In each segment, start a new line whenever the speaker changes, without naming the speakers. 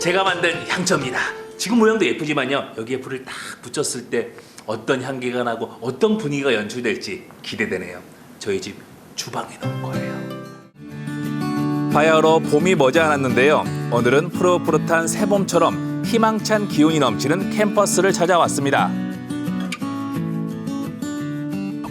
제가 만든 향초입니다. 지금 모양도 예쁘지만요. 여기에 불을 딱 붙였을 때 어떤 향기가 나고 어떤 분위기가 연출될지 기대되네요. 저희 집 주방에 넣을 거예요. 바야흐로 봄이 머지않았는데요. 오늘은 푸릇푸릇한 새봄처럼 희망찬 기운이 넘치는 캠퍼스를 찾아왔습니다.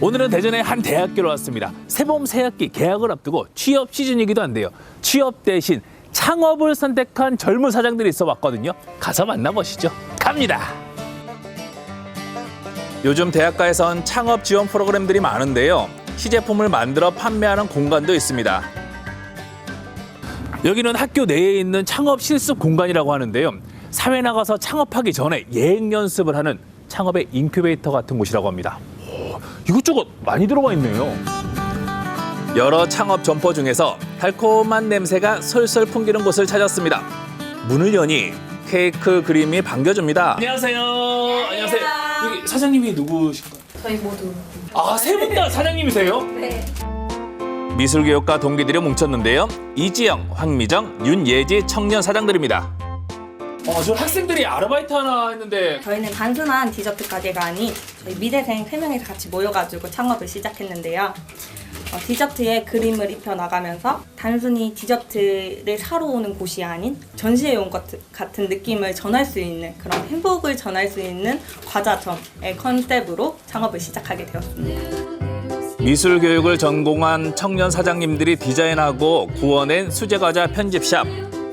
오늘은 대전의 한 대학교로 왔습니다. 새봄 새학기 개학을 앞두고 취업 시즌이기도 한데요. 취업 대신 창업을 선택한 젊은 사장들이 있어 왔거든요. 가서 만나보시죠. 갑니다. 요즘 대학가에선 창업 지원 프로그램들이 많은데요. 시제품을 만들어 판매하는 공간도 있습니다. 여기는 학교 내에 있는 창업 실습 공간이라고 하는데요. 사회 나가서 창업하기 전에 예행 연습을 하는 창업의 인큐베이터 같은 곳이라고 합니다. 오, 이것저것 많이 들어가 있네요. 여러 창업 점포 중에서 달콤한 냄새가 솔솔 풍기는 곳을 찾았습니다. 문을 여니 케이크 그림이 반겨줍니다. 안녕하세요. 안녕하세요. 여기 사장님이 누구신가요?
저희 모두
아, 세 분 다 사장님이세요?
네.
미술교육과 동기들이 뭉쳤는데요. 이지영, 황미정, 윤예지 청년 사장들입니다. 어, 저 학생들이 아르바이트 하나 했는데
저희는 단순한 디저트 가게가 아닌 저희 미대생 3명이서 같이 모여가지고 창업을 시작했는데요. 어, 디저트에 그림을 입혀 나가면서 단순히 디저트를 사러 오는 곳이 아닌 전시회 온 것 같은 느낌을 전할 수 있는 그런 행복을 전할 수 있는 과자점의 컨셉으로 창업을 시작하게 되었습니다.
미술 교육을 전공한 청년 사장님들이 디자인하고 구워낸 수제 과자 편집샵.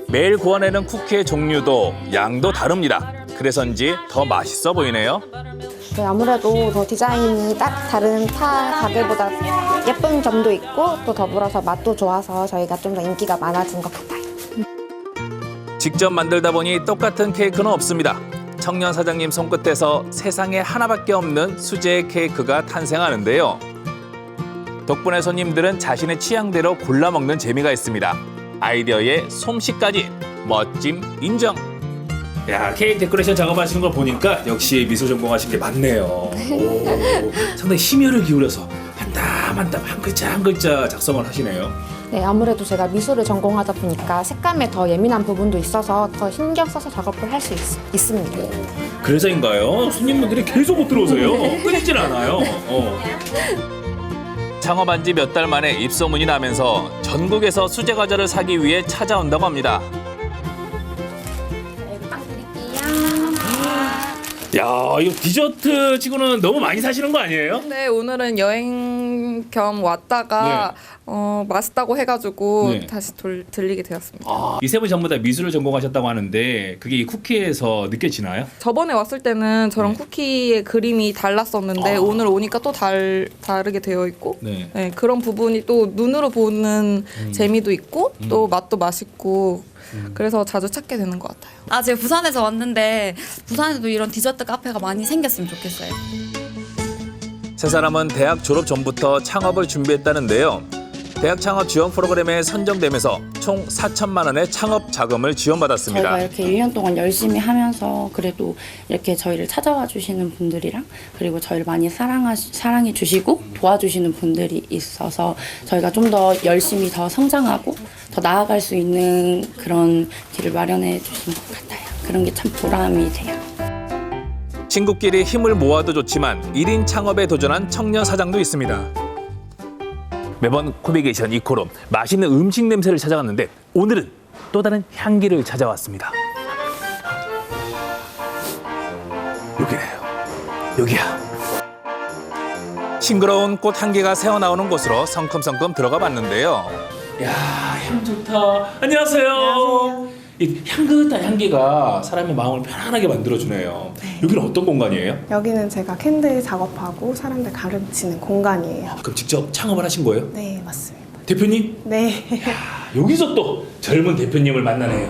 매일 구워내는 쿠키의 종류도 양도 다릅니다. 그래서인지 더 맛있어 보이네요.
네, 아무래도 더 디자인이 딱 다른 타 가게보다 예쁜 점도 있고 또 더불어서 맛도 좋아서 저희가 좀 더 인기가 많아진 것 같아요.
직접 만들다 보니 똑같은 케이크는 없습니다. 청년 사장님 손끝에서 세상에 하나밖에 없는 수제 케이크가 탄생하는데요. 덕분에 손님들은 자신의 취향대로 골라 먹는 재미가 있습니다. 아이디어에 솜씨까지 멋짐 인정. 야 케이크 데코레이션 작업하시는 걸 보니까 역시 미술 전공하신 게 맞네요. 오, 상당히 심혈을 기울여서 한땀 한 글자 한 글자 작성을 하시네요.
네, 아무래도 제가 미술을 전공하다 보니까 색감에 더 예민한 부분도 있어서 더 신경 써서 작업을 할 수 있습니다.
그래서인가요? 손님분들이 계속 못 들어오세요. 끊이질 않아요. 어. 창업한 지 몇 달 만에 입소문이 나면서 전국에서 수제 과자를 사기 위해 찾아온다고 합니다. 야, 이거 디저트 치고는 너무 많이 사시는 거 아니에요?
네, 오늘은 여행 겸 왔다가 어, 맛있다고 해가지고
네.
다시 돌, 들리게 되었습니다.
아, 이세 분 전부 다 미술을 전공하셨다고 하는데 그게 이 쿠키에서 느껴지나요?
저번에 왔을 때는 저런
네.
쿠키의 그림이 달랐었는데
아.
오늘 오니까 또 달, 다르게 되어 있고
네.
네, 그런 부분이 또 눈으로 보는 재미도 있고 또 맛도 맛있고 그래서 자주 찾게 되는 것 같아요.
아, 제가 부산에서 왔는데 부산에도 이런 디저트 카페가 많이 생겼으면 좋겠어요.
세 사람은 대학 졸업 전부터 창업을 준비했다는데요. 대학 창업 지원 프로그램에 선정되면서 총 4천만 원의 창업 자금을 지원받았습니다.
이렇게 1년 동안 열심히 하면서 그래도 이렇게 저희를 찾아와 주시는 분들이랑 그리고 저희를 많이 사랑하, 사랑해 주시고 도와주시는 분들이 있어서 저희가 좀 더 열심히 더 성장하고 더 나아갈 수 있는 그런 길을 마련해 주신 것 같아요. 그런 게 참 보람이 돼요.
친구끼리 힘을 모아도 좋지만 1인 창업에 도전한 청년 사장도 있습니다. 매번 코미게이션 이코로 맛있는 음식 냄새를 찾아갔는데 오늘은 또 다른 향기를 찾아왔습니다. 여기네요. 여기야. 싱그러운 꽃 향기가 새어나오는 곳으로 성큼성큼 들어가 봤는데요. 야, 향 좋다. 안녕하세요. 이 향긋한 향기가 사람의 마음을 편안하게 만들어주네요. 여기는 어떤 공간이에요?
여기는 제가 캔들 작업하고 사람들 가르치는 공간이에요.
그럼 직접 창업을 하신 거예요?
네, 맞습니다.
대표님?
네.
여기서 또 젊은 대표님을 만나네요.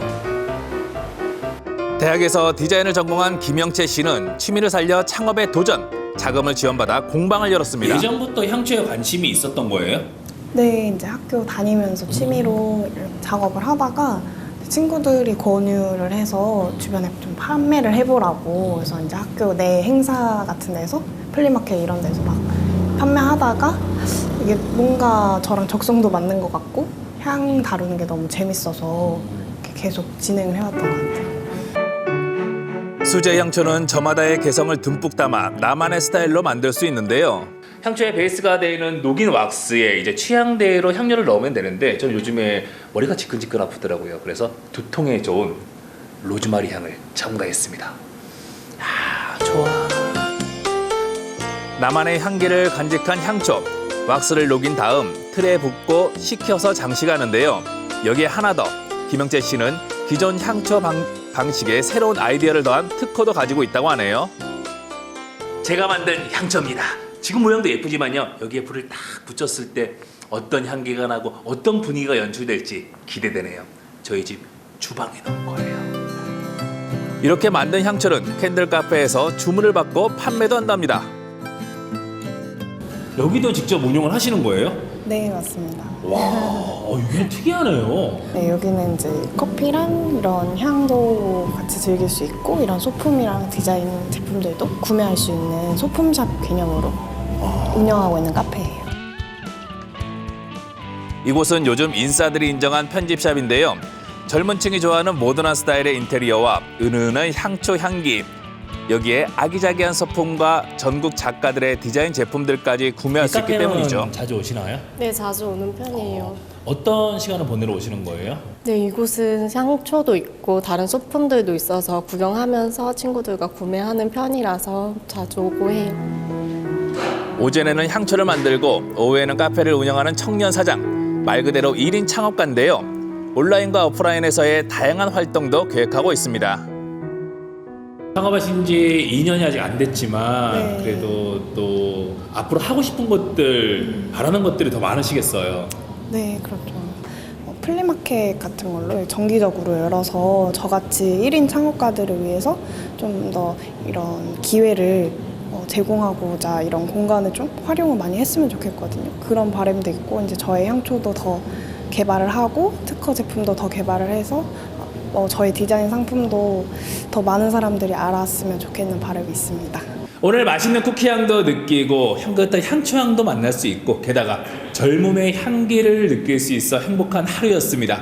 대학에서 디자인을 전공한 김영채 씨는 취미를 살려 창업에 도전, 자금을 지원받아 공방을 열었습니다. 예전부터 향초에 관심이 있었던 거예요?
네, 이제 학교 다니면서 취미로 이런 작업을 하다가 친구들이 권유를 해서 주변에 좀 판매를 해보라고 그래서 이제 학교 내 행사 같은 데서 플리마켓 이런 데서 막 판매하다가 이게 뭔가 저랑 적성도 맞는 것 같고 향 다루는 게 너무 재밌어서 계속 진행을 해왔던 것 같아요.
수제 향초는 저마다의 개성을 듬뿍 담아 나만의 스타일로 만들 수 있는데요. 향초의 베이스가 되는 녹인 왁스에 이제 취향대로 향료를 넣으면 되는데 저는 요즘에 머리가 지끈지끈 아프더라고요. 그래서 두통에 좋은 로즈마리 향을 첨가했습니다. 아, 좋아. 나만의 향기를 간직한 향초. 왁스를 녹인 다음 틀에 붓고 식혀서 장식하는데요. 여기에 하나 더. 김영재 씨는 기존 향초 방, 방식에 새로운 아이디어를 더한 특허도 가지고 있다고 하네요. 제가 만든 향초입니다. 지금 모양도 예쁘지만요. 여기에 불을 딱 붙였을 때 어떤 향기가 나고 어떤 분위기가 연출될지 기대되네요. 저희 집 주방에 넣은 거예요. 이렇게 만든 향초는 캔들 카페에서 주문을 받고 판매도 한답니다. 여기도 직접 운영을 하시는 거예요?
네, 맞습니다.
와, 어, 여기는 특이하네요.
네, 여기는 이제 커피랑 이런 향도 같이 즐길 수 있고 이런 소품이랑 디자인 제품들도 구매할 수 있는 소품샵 개념으로 운영하고 있는 카페예요.
이곳은 요즘 인싸들이 인정한 편집샵인데요. 젊은 층이 좋아하는 모던한 스타일의 인테리어와 은은한 향초 향기. 여기에 아기자기한 소품과 전국 작가들의 디자인 제품들까지 구매할 수 있기 때문이죠.
자주 오시나요?
네, 자주 오는 편이에요.
어떤 시간을 보내러 오시는 거예요?
네, 이곳은 향초도 있고 다른 소품들도 있어서 구경하면서 친구들과 구매하는 편이라서 자주 오고 해요.
오전에는 향초를 만들고 오후에는 카페를 운영하는 청년 사장. 말 그대로 1인 창업가인데요. 온라인과 오프라인에서의 다양한 활동도 계획하고 있습니다.
창업하신 지 2년이 아직 안 됐지만
네.
그래도 또 앞으로 하고 싶은 것들 바라는 것들이 더 많으시겠어요.
네, 그렇죠. 어, 플리마켓 같은 걸로 정기적으로 열어서 저같이 1인 창업가들을 위해서 좀 더 이런 기회를 어, 제공하고자 이런 공간을 좀 활용을 많이 했으면 좋겠거든요. 그런 바람도 있고 이제 저의 향초도 더 개발을 하고 특허 제품도 더 개발을 해서 어, 저의 디자인 상품도 더 많은 사람들이 알았으면 좋겠는 바람이 있습니다.
오늘 맛있는 쿠키 향도 느끼고 향긋한 향초 향도 만날 수 있고 게다가 젊음의 향기를 느낄 수 있어 행복한 하루였습니다.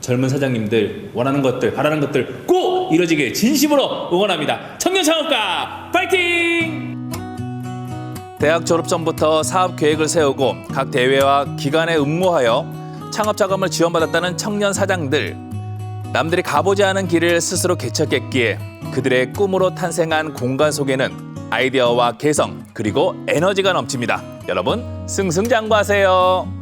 젊은 사장님들 원하는 것들 바라는 것들 꼭 이루어지길 진심으로 응원합니다. 청년 창업가 파이팅!
대학 졸업 전부터 사업 계획을 세우고 각 대회와 기관에 응모하여 창업 자금을 지원받았다는 청년 사장들. 남들이 가보지 않은 길을 스스로 개척했기에 그들의 꿈으로 탄생한 공간 속에는 아이디어와 개성 그리고 에너지가 넘칩니다. 여러분 승승장구하세요.